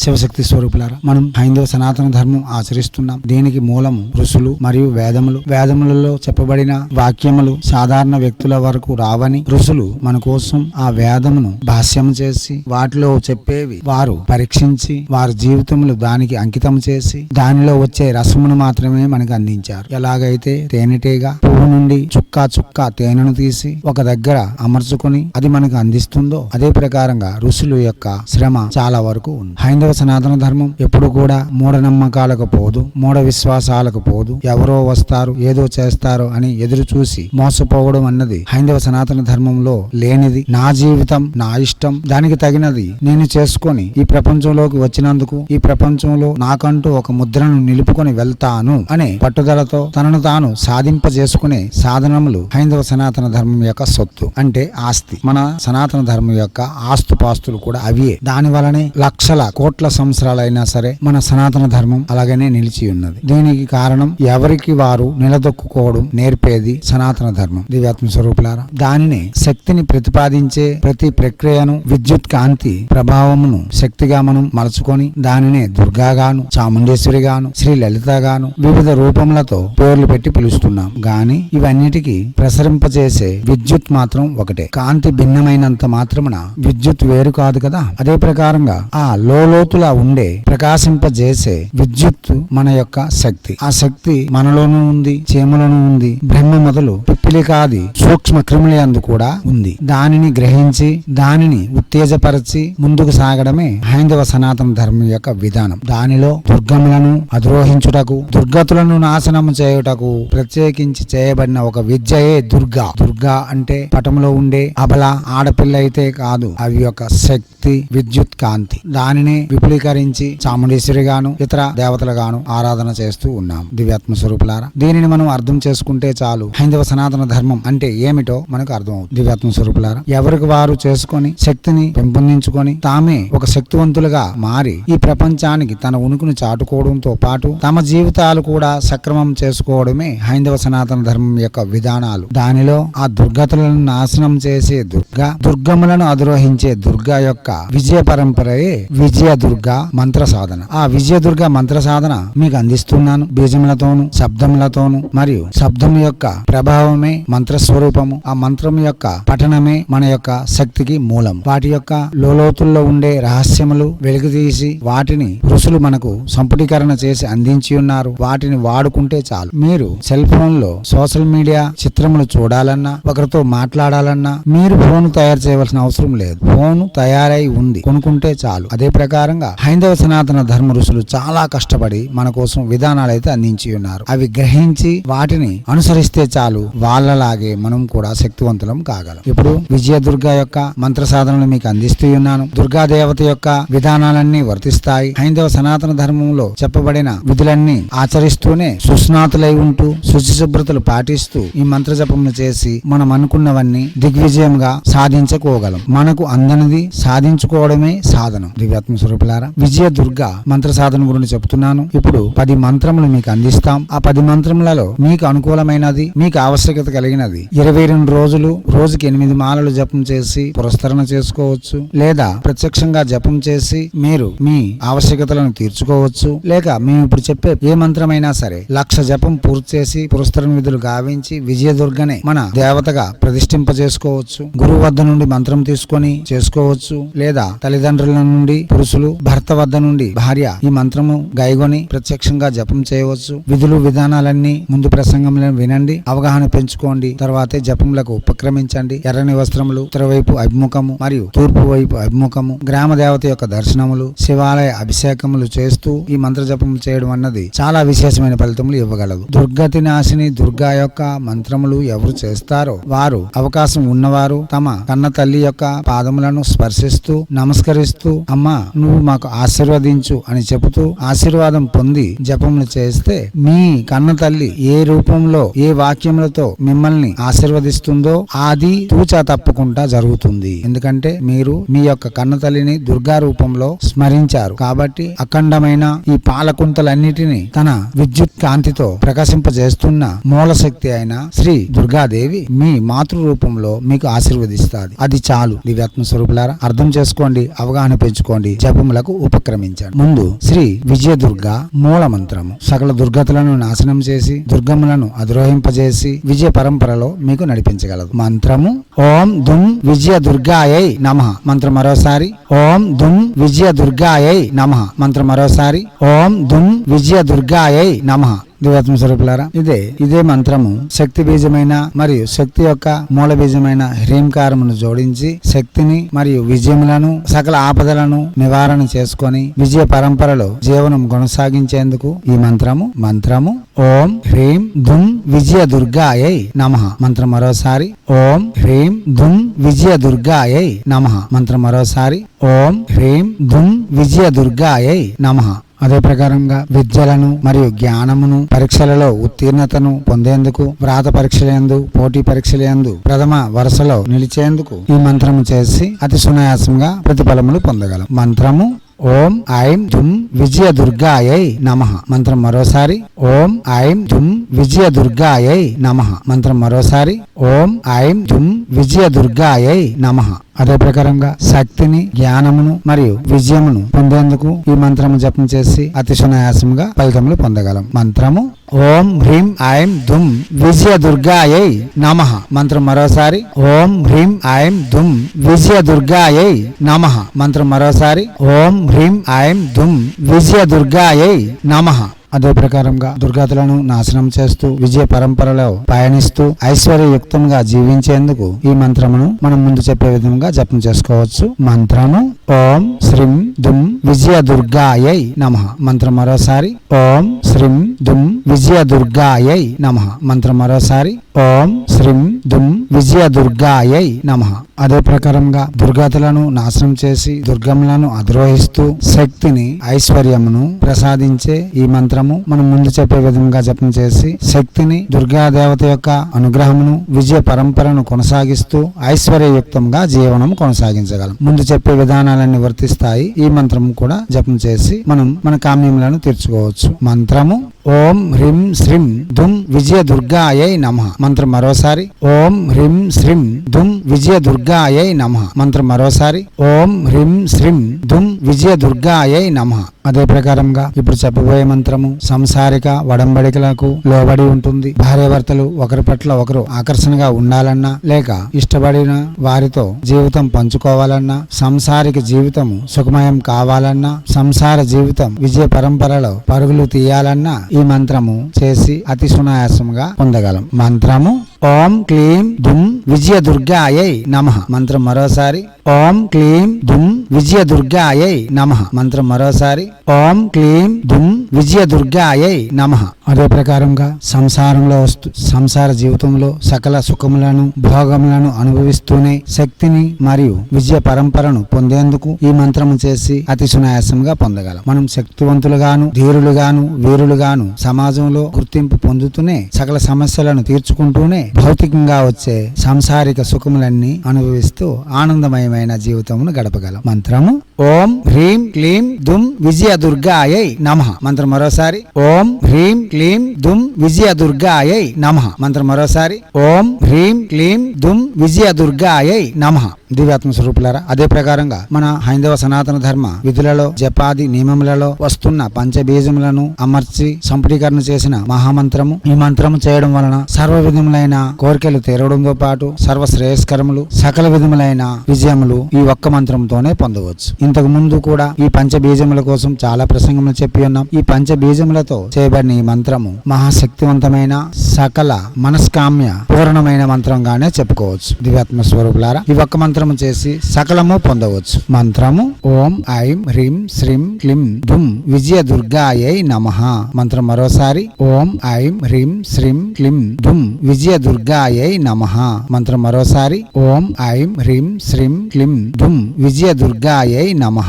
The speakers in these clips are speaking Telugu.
శివశక్తి స్వరూపులారా మనం హైందవ సనాతన ధర్మం ఆచరిస్తున్నాం. దీనికి మూలము ఋషులు మరియు వేదములు. వేదములలో చెప్పబడిన వాక్యములు సాధారణ వ్యక్తుల వరకు రావని ఋషులు మన కోసం ఆ వేదమును భాష్యం చేసి వాటిలో చెప్పేవి వారు పరీక్షించి వారి జీవితములు దానికి అంకితం చేసి దానిలో వచ్చే రసమును మాత్రమే మనకు అందించారు. ఎలాగైతే తేనెటీగ పువ్వు నుండి చుక్క చుక్క తేనెను తీసి ఒక దగ్గర అమర్చుకొని అది మనకు అందిస్తుందో అదే ప్రకారంగా ఋషులు యొక్క శ్రమ చాలా వరకు ఉంది. హైందవ సనాతన ధర్మం ఎప్పుడు కూడా మూఢనమ్మకాలకు పోదు మూఢ విశ్వాసాలకు పోదు. ఎవరో వస్తారు ఏదో చేస్తారు అని ఎదురు చూసి మోసపోవడం అన్నది హైందవ సనాతన ధర్మంలో లేనిది. నా జీవితం నా ఇష్టం దానికి తగినది నేను చేసుకొని ఈ ప్రపంచంలోకి వచ్చినందుకు ఈ ప్రపంచంలో నాకంటూ ఒక ముద్రను నిలుపుకొని వెళ్తాను అనే పట్టుదలతో తనను తాను సాధింపజేసుకునే సాధనములు హైందవ సనాతన ధర్మం యొక్క సొత్తు అంటే ఆస్తి. మన సనాతన ధర్మం యొక్క ఆస్తుపాస్తులు కూడా అవే దాని వలనే లక్షల కోట్ల సంవత్సరాలైనా సరే మన సనాతన ధర్మం అలాగనే నిలిచి ఉన్నది. దీనికి కారణం ఎవరికి వారు నిలదొక్కుకోవడం నేర్పేది సనాతన ధర్మం. దివ్యాత్మ స్వరూపులారా దానిని శక్తిని ప్రతిపాదించే ప్రతి ప్రక్రియను విద్యుత్ కాంతి ప్రభావమును శక్తిగా మనం మలుచుకొని దానినే దుర్గాగాను చాముండేశ్వరిగాను శ్రీ లలితగాను వివిధ రూపములతో పేర్లు పెట్టి పిలుస్తున్నాం. గాని ఇవన్నిటికీ ప్రసరింపజేసే విద్యుత్ మాత్రం ఒకటే. కాంతి భిన్నమైనంత మాత్రమున విద్యుత్ వేరు కాదు కదా. అదే ప్రకారంగా ఆ లోతులా ఉండే ప్రకాశింపజేసే విద్యుత్ మన యొక్క శక్తి. ఆ శక్తి మనలోనూ ఉంది చేమలోనూ ఉంది బ్రహ్మ మొదలు పిప్పిలికాది సూక్ష్మ క్రిములందు కూడా ఉంది. దానిని గ్రహించి దానిని ఉత్తేజపరచి ముందుకు సాగడమే హైందవ సనాతన ధర్మం యొక్క విధానం. దానిలో దుర్గములను అధిరోహించుటకు దుర్గతులను నాశనం చేయుటకు ప్రత్యేకించి చేయబడిన ఒక విద్యయే దుర్గా. దుర్గా అంటే పటంలో ఉండే అబల ఆడపిల్ల అయితే కాదు అవి యొక్క శక్తి విద్యుత్ కాంతి. దానిని విపులీకరించి చాముండేశ్వరి గాను ఇతర దేవతలు గాను ఆరాధన చేస్తూ ఉన్నాం. దివ్యాత్మ స్వరూపులారా దీనిని మనం అర్థం చేసుకుంటే చాలు. హైందవ సనాతన ధర్మం అంటే ఏమిటో మనకు అర్థం అవుతుంది దివ్యాత్మ స్వరూపులారా ఎవరికి వారు చేసుకొని శక్తిని పెంపొందించుకొని తామే ఒక శక్తివంతులుగా మారి ఈ ప్రపంచానికి తన ఉనికిని చాటుకోవడంతో పాటు తమ జీవితాలు కూడా సక్రమం చేసుకోవడమే హైందవ సనాతన ధర్మం యొక్క విధానాలు. దానిలో ఆ దుర్గతులను నాశనం చేసే దుర్గ దుర్గములను అధిరోహించే దుర్గ యొక్క విజయ పరంపరయే విజయ విజయదుర్గ మంత్ర సాధన. ఆ విజయదుర్గ మంత్ర సాధన మీకు అందిస్తున్నాను. బీజములతోను శబ్దములతోను మరియు శబ్దం యొక్క ప్రభావమే మంత్ర స్వరూపము ఆ మంత్రం యొక్క పఠనమే మన యొక్క శక్తికి మూలం. వాటి యొక్క లోలోతుల్లో ఉండే రహస్యములు వెలుగుతీసి వాటిని ఋషులు మనకు సంపుటీకరణ చేసి అందించి ఉన్నారు. వాటిని వాడుకుంటే చాలు. మీరు సెల్ ఫోన్లో సోషల్ మీడియా చిత్రములు చూడాలన్నా ఒకరితో మాట్లాడాలన్నా మీరు ఫోన్ తయారు చేయవలసిన అవసరం లేదు. ఫోన్ తయారై ఉంది. కొనుక్కుంటే చాలు. అదే ప్రకారం ప్రకారంగా హైందవ సనాతన ధర్మ ఋషులు చాలా కష్టపడి మన కోసం విధానాలు అయితే అందించి ఉన్నారు. అవి గ్రహించి వాటిని అనుసరిస్తే చాలు వాళ్ళలాగే మనం కూడా శక్తివంతులం కాగలం. ఇప్పుడు విజయదుర్గ యొక్క మంత్ర సాధనలు మీకు అందిస్తూ ఉన్నాను. దుర్గా దేవత యొక్క విధానాలన్నీ వర్తిస్తాయి. హైందవ సనాతన ధర్మంలో చెప్పబడిన విధులన్నీ ఆచరిస్తూనే సుస్నాతులై ఉంటూ శుచి శుభ్రతలు పాటిస్తూ ఈ మంత్ర జపములు చేసి మనం అనుకున్నవన్నీ దిగ్విజయంగా సాధించుకోగలం. మనకు అందనిది సాధించుకోవడమే సాధనం. దివ్యాత్మ ప్రియులారా విజయ దుర్గ మంత్ర సాధన గురించి చెప్తున్నాను ఇప్పుడు పది మంత్రములు మీకు అందిస్తాం ఆ పది మంత్రములలో మీకు అనుకూలమైనది మీకు ఆవశ్యకత కలిగినది ఇరవై రెండు రోజులు రోజుకి ఎనిమిది మాలలు జపం చేసి పురస్కరణ చేసుకోవచ్చు లేదా ప్రత్యక్షంగా జపం చేసి మీరు మీ ఆవశ్యకతలను తీర్చుకోవచ్చు లేక మేము ఇప్పుడు చెప్పే ఏ మంత్రమైనా సరే లక్ష జపం పూర్తి చేసి పురస్కరణ విధులు గావించి విజయదుర్గనే మన దేవతగా ప్రతిష్ఠింప చేసుకోవచ్చు గురువు వద్ద నుండి మంత్రం తీసుకొని చేసుకోవచ్చు లేదా తల్లిదండ్రుల నుండి పురుషులు భర్త వద్ద నుండి భార్య ఈ మంత్రము గైగొని ప్రత్యక్షంగా జపం చేయవచ్చు. విధులు విధానాలన్నీ ముందు ప్రసంగంలో వినండి. అవగాహన పెంచుకోండి. తర్వాతే జపములకు ఉపక్రమించండి. ఎర్రని వస్త్రములు ఉత్తరవైపు అభిముఖము మరియు తూర్పు వైపు అభిముఖము గ్రామ దేవత యొక్క దర్శనములు శివాలయ అభిషేకములు చేస్తూ ఈ మంత్ర జపములు చేయడం అన్నది చాలా విశేషమైన ఫలితములు ఇవ్వగలదు. దుర్గతి నాశిని దుర్గా యొక్క మంత్రములు ఎవరు చేస్తారో వారు అవకాశం ఉన్నవారు తమ కన్న తల్లి యొక్క పాదములను స్పర్శిస్తూ నమస్కరిస్తూ అమ్మ నువ్వు నీవు మాకు ఆశీర్వదించు అని చెబుతూ ఆశీర్వాదం పొంది జపములు చేస్తే మీ కన్న తల్లి ఏ రూపంలో ఏ వాక్యములతో మిమ్మల్ని ఆశీర్వదిస్తుందో అది తూచా తప్పకుండా జరుగుతుంది. ఎందుకంటే మీరు మీ యొక్క కన్న తల్లిని దుర్గా రూపంలో స్మరించారు. కాబట్టి అఖండమైన ఈ పాలకుంతలన్నిటిని తన విద్యుత్ కాంతితో ప్రకాశింపజేస్తున్న మూల శక్తి అయిన శ్రీ దుర్గాదేవి మీ మాతృ రూపంలో మీకు ఆశీర్వదిస్తాది. అది చాలు. దివ్యాత్మ స్వరూపులారా అర్థం చేసుకోండి అవగాహన పెంచుకోండి. జపం జపములకు ఉపక్రమించాడు. ముందు శ్రీ విజయ దుర్గ మూల మంత్రము సకల దుర్గతులను నాశనం చేసి దుర్గములను అధిరోహింపజేసి విజయ పరంపరలో మీకు నడిపించగలదు. మంత్రము ఓం దుమ్ విజయ దుర్గాయై నమ. మంత్రం మరోసారి ఓం దుమ్ విజయ దుర్గాయై నమ. మంత్రం మరోసారి ఓం దుమ్ విజయ దుర్గాయై నమ. దివాత్మ స్వరూపులారా ఇదే ఇదే మంత్రము. శక్తి బీజమైన మరియు శక్తి యొక్క మూల బీజమైన హ్రీంకారమును జోడించి శక్తిని మరియు విజయములను సకల ఆపదలను నివారణ చేసుకొని విజయ పరంపరలో జీవనం కొనసాగించేందుకు ఈ మంత్రము మంత్రము ఓం హ్రీం ధుం విజయ దుర్గాయై నమ. మంత్రం మరోసారి ఓం హ్రీం ధుం విజయ దుర్గాయై నమ. మంత్రం మరోసారి ఓం హ్రీం ధుం విజయ దుర్గాయై నమ. అదే ప్రకారంగా విద్యలను మరియు జ్ఞానమును పరీక్షలలో ఉత్తీర్ణతను పొందేందుకు వ్రాత పరీక్షలందు పోటీ పరీక్షలందు ప్రథమ వరుసలో నిలిచేందుకు ఈ మంత్రము చేసి అతి సునాయాసంగా ప్రతిఫలములు పొందగలం. మంత్రము ఓం ఐం దుమ్ విజయ దుర్గాయై నమ. మంత్రం మరోసారి. ఓం ఐం దుమ్ విజయ దుర్గాయై నమ. మంత్రం మరోసారి. ఓం ఐం దుమ్ విజయ దుర్గాయై నమ. అదే ప్రకారంగా శక్తిని జ్ఞానమును మరియు విజయమును పొందేందుకు ఈ మంత్రము జపం చేసి అతి సునాయాసంగా ఫలితములు పొందగలం. మంత్రము ఓం హ్రీం ఐం దుమ్ విజయ దుర్గాయై నమ. మంత్రం మరోసారి. ఓం హ్రీం ఐం దుమ్ విజయ దుర్గాయై నమ. మంత్రం మరోసారి. ఓం హ్రీం ఐం దుమ్ విజయ దుర్గాయై నమ అదే ప్రకారంగా దుర్గతులను నాశనం చేస్తూ విజయ పరంపరలో పయనిస్తూ ఐశ్వర్యయుక్తంగా జీవించేందుకు ఈ మంత్రమును మనం ముందు చెప్పే విధంగా జపం చేసుకోవచ్చు. మంత్రము ఓం శ్రీం దుమ్ విజయ దుర్గాయై నమ। మంత్రం మరోసారి ఓం శ్రీం దుమ్ విజయ దుర్గాయై నమ। మంత్రం మరోసారి ఓం శ్రీం దుమ్ విజయ దుర్గాయై నమ. అదే ప్రకారంగా దుర్గతులను నాశనం చేసి దుర్గములను అధిరోహిస్తూ శక్తిని ఐశ్వర్యమును ప్రసాదించే ఈ మంత్రము మనం ముందు చెప్పే విధంగా జపం చేసి శక్తిని దుర్గా దేవత యొక్క అనుగ్రహమును విజయ పరంపరను కొనసాగిస్తూ ఐశ్వర్యయుక్తంగా జీవనం కొనసాగించగలం. ముందు చెప్పే విధానాలన్నీ వర్తిస్తాయి. ఈ మంత్రము కూడా జపం చేసి మనం మన కామ్యములను తీర్చుకోవచ్చు. మంత్రము ఓం హ్రీం శ్రీం దుమ్ విజయ దుర్గాయై నమ. మంత్రం మరోసారి. ఓం హ్రీం శ్రీం దుమ్ విజయ దుర్గాయై నమ. మంత్రం మరోసారి. ఓం హ్రీం శ్రీం దుమ్ విజయ దుర్గాయై నమ. అదే ప్రకారంగా ఇప్పుడు చెప్పబోయే మంత్రము సంసారిక వడంబడికలకు లోబడి ఉంటుంది. భార్యాభర్తలు ఒకరి పట్ల ఒకరు ఆకర్షణగా ఉండాలన్నా లేక ఇష్టపడిన వారితో జీవితం పంచుకోవాలన్నా సంసారిక జీవితం సుఖమయం కావాలన్నా సంసార జీవితం విజయ పరంపరలో పరుగులు తీయాలన్నా ఈ మంత్రము చేసి అతి సునాయాసంగా పొందగలం. మంత్రము ఓం క్లీం దుమ్ విజయ దుర్గాయై నమ. మంత్రం మరోసారి. ఓం క్లీం దుమ్ విజయ దుర్గాయై నమ. మంత్రం మరోసారి. ఓం క్లీం దుమ్ విజయ దుర్గాయై నమ. అదే ప్రకారంగా సంసారంలో వస్తూ సంసార జీవితంలో సకల సుఖములను భోగములను అనుభవిస్తూనే శక్తిని మరియు విజయ పరంపరను పొందేందుకు ఈ మంత్రము చేసి అతి సునాయాసంగా పొందగలం. మనం శక్తివంతులుగాను ధీరులుగాను వీరులుగాను సమాజంలో గుర్తింపు పొందుతూనే సకల సమస్యలను తీర్చుకుంటూనే భౌతికంగా వచ్చే సాంసారిక సుఖములన్నీ అనుభవిస్తూ ఆనందమయమైన జీవితమును గడపగలం. మంత్రము ఓం హ్రీం క్లీం దుమ్ విజయ దుర్గాయై నమ. మంత్రం మరోసారి ఓం హ్రీం క్లీం దుమ్ విజయ దుర్గాయై నమ. మంత్రం మరోసారి ఓం హ్రీం క్లీం దుమ్ విజయ దుర్గాయై నమ. దివ్యాత్మ స్వరూపులారా అదే ప్రకారంగా మన హైందవ సనాతన ధర్మ విధులలో జపాది నియమములలో వస్తున్న పంచబీజములను అమర్చి సంపుటీకరణ చేసిన మహామంత్రము ఈ మంత్రము చేయడం వలన సర్వ విధములైన కోరికలు తీరడంతో పాటు సర్వ శ్రేయస్కరములు సకల విధములైన విజయములు ఈ ఒక్క మంత్రంతోనే పొందవచ్చు. ఇంతకు ముందు కూడా ఈ పంచబీజముల కోసం చాలా ప్రసంగములు చెప్పి ఉన్నాం. ఈ పంచబీజములతో చేయబడిన ఈ మంత్రము మహాశక్తివంతమైన సకల మనస్కామ్య పూర్ణమైన మంత్రంగానే చెప్పుకోవచ్చు. దివ్యాత్మ స్వరూపులారా ఈ ఒక్క మంత్రము చేసి సకలము పొందవచ్చు. మంత్రము ఓం ఐం హ్రీం శ్రీం క్లిం ధుమ్ విజయ దుర్గాయై నమ. మంత్రం మరోసారి ఓం ఐం హ్రీం శ్రీం క్లిం ధుం విజయ దుర్గాయై నమ. మంత్రం మరోసారి. ఓం ఐం హ్రీం శ్రీం క్లిం దుమ్ విజయ దుర్గాయై నమ.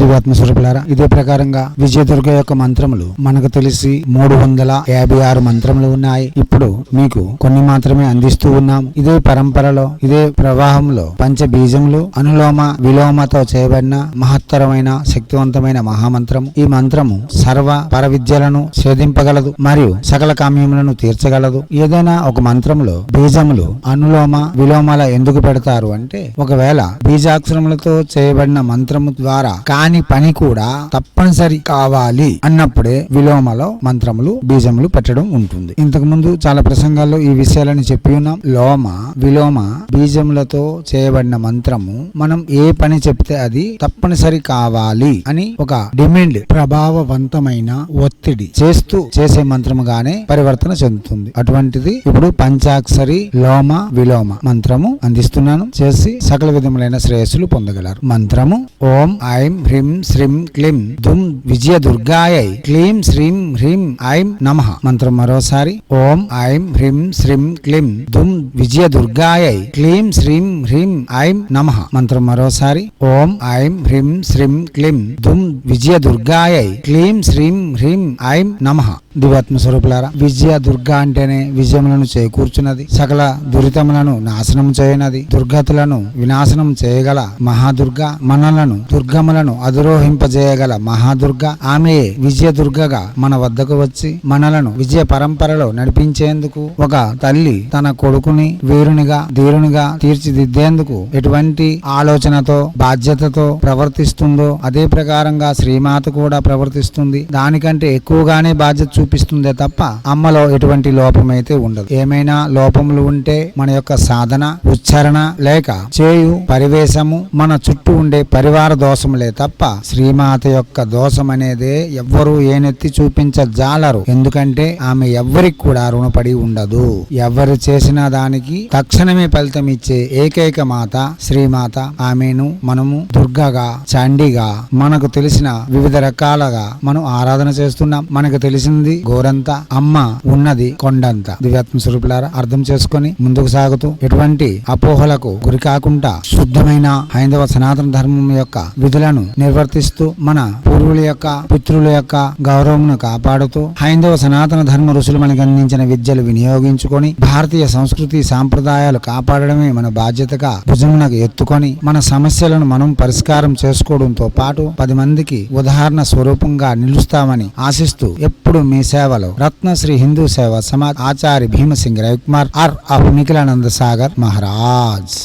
దివాత్మ స్వరూపులారా ఇదే ప్రకారంగా విజయదుర్గ యొక్క మంత్రములు మనకు తెలిసి మూడు వందల యాభై ఆరు మంత్రములు ఉన్నాయి. ఇప్పుడు మీకు కొన్ని మాత్రమే అందిస్తూ ఉన్నాము. ఇదే పరంపరలో ఇదే ప్రవాహంలో పంచ బీజములు అనులోమ విలోమతో చేయబడిన మహత్తరమైన శక్తివంతమైన మహామంత్రము. ఈ మంత్రము సర్వ పరవిద్యలను ఛేదింపగలదు మరియు సకల కామ్యములను తీర్చగలదు. ఏదైనా ఒక మంత్రములో బీజములు అనులోమ విలోమాల ఎందుకు పెడతారు అంటే ఒకవేళ బీజాక్షరములతో చేయబడిన మంత్రము ద్వారా దాని పని కూడా తప్పనిసరి కావాలి అన్నప్పుడే విలోమలో మంత్రములు బీజములు పెట్టడం ఉంటుంది. ఇంతకు ముందు చాలా ప్రసంగాల్లో ఈ విషయాలను చెప్పి ఉన్నాం. లోమ విలోమ బీజములతో చేయబడిన మంత్రము మనం ఏ పని చెప్తే అది తప్పనిసరి కావాలి అని ఒక డిమాండ్ ప్రభావవంతమైన ఒత్తిడి చేస్తూ చేసే మంత్రముగానే పరివర్తన చెందుతుంది. అటువంటిది ఇప్పుడు పంచాక్షరి లోమ విలోమ మంత్రము అందిస్తున్నాను. చేసి సకల విధములైన శ్రేయస్సులు పొందగలరు. మంత్రము ఓం ఐం హ్రీం శ్రీం క్లీం దుం విజయ దుర్గాయై క్లీం శ్రీం హ్రీం ఐం నమ మంత్రం మరోసారి ఓం ఐం హ్రీం శ్రీం క్లీం దుం విజయ దుర్గాయై క్లీం శ్రీం హ్రీం ఐం నమ మంత్రం మరోసారి ఓం ఐం హ్రీం శ్రీం క్లీం దుం విజయ దుర్గాయై క్లీం శ్రీం హ్రీం ఐం నమ. దివాత్మ స్వరూపులారా విజయ దుర్గా అంటేనే విజయములను చేకూర్చున్నది సకల దురితములను నాశనం చేయనది. దుర్గతులను వినాశనం చేయగల మహాదుర్గ మనలను దుర్గములను అధిరోహింపజేయగల మహాదుర్గ ఆమె విజయ దుర్గగా మన వద్దకు వచ్చి మనలను విజయ పరంపరలో నడిపించేందుకు ఒక తల్లి తన కొడుకుని వీరునిగా ధీరునిగా తీర్చిదిద్దేందుకు ఎటువంటి ఆలోచనతో బాధ్యతతో ప్రవర్తిస్తుందో అదే ప్రకారంగా శ్రీమాత కూడా ప్రవర్తిస్తుంది. దానికంటే ఎక్కువగానే బాధ్యత చూపిస్తుందే తప్ప అమ్మలో ఎటువంటి లోపమైతే ఉండదు. ఏమైనా లోపములు ఉంటే మన యొక్క సాధన ఉచ్చారణ లేక చేయు పరివేశము మన చుట్టూ ఉండే పరివార దోషములే తప్ప శ్రీమాత యొక్క దోషం అనేదే ఎవ్వరూ ఏనెత్తి చూపించజాలరు. ఎందుకంటే ఆమె ఎవ్వరికి కూడా రుణపడి ఉండదు. ఎవరు చేసిన దానికి తక్షణమే ఫలితం ఇచ్చే ఏకైక మాత శ్రీమాత. ఆమెను మనము దుర్గగా చండిగా మనకు తెలిసి తెలిసిన వివిధ రకాలుగా మనం ఆరాధన చేస్తున్నాం. మనకు తెలిసింది గోరంత అమ్మ ఉన్నది కొండంత. దివ్యాత్మ స్వరూపులారా అర్థం చేసుకొని ముందుకు సాగుతూ ఎటువంటి అపోహలకు గురి కాకుండా శుద్ధమైన హైందవ సనాతన ధర్మం యొక్క విధులను నిర్వర్తిస్తూ మన పూర్వుల యొక్క పితృల యొక్క గౌరవమును కాపాడుతూ హైందవ సనాతన ధర్మ ఋషులు మనకు అందించిన విద్యలు వినియోగించుకొని భారతీయ సంస్కృతి సాంప్రదాయాలు కాపాడడమే మన బాధ్యతగా భుజమునకు ఎత్తుకొని మన సమస్యలను మనం పరిష్కారం చేసుకోవడంతో పాటు పది మందికి ఉదాహరణ స్వరూపంగా నిలుస్తామని ఆశిస్తూ ఎప్పుడు మీ సేవలో రత్నశ్రీ హిందూ సేవ సమాజ్ ఆచార్య భీమసింగ్ రవికుమార్ ఆర్ ఆఫ్ నిఖిలానంద సాగర్ మహారాజ్.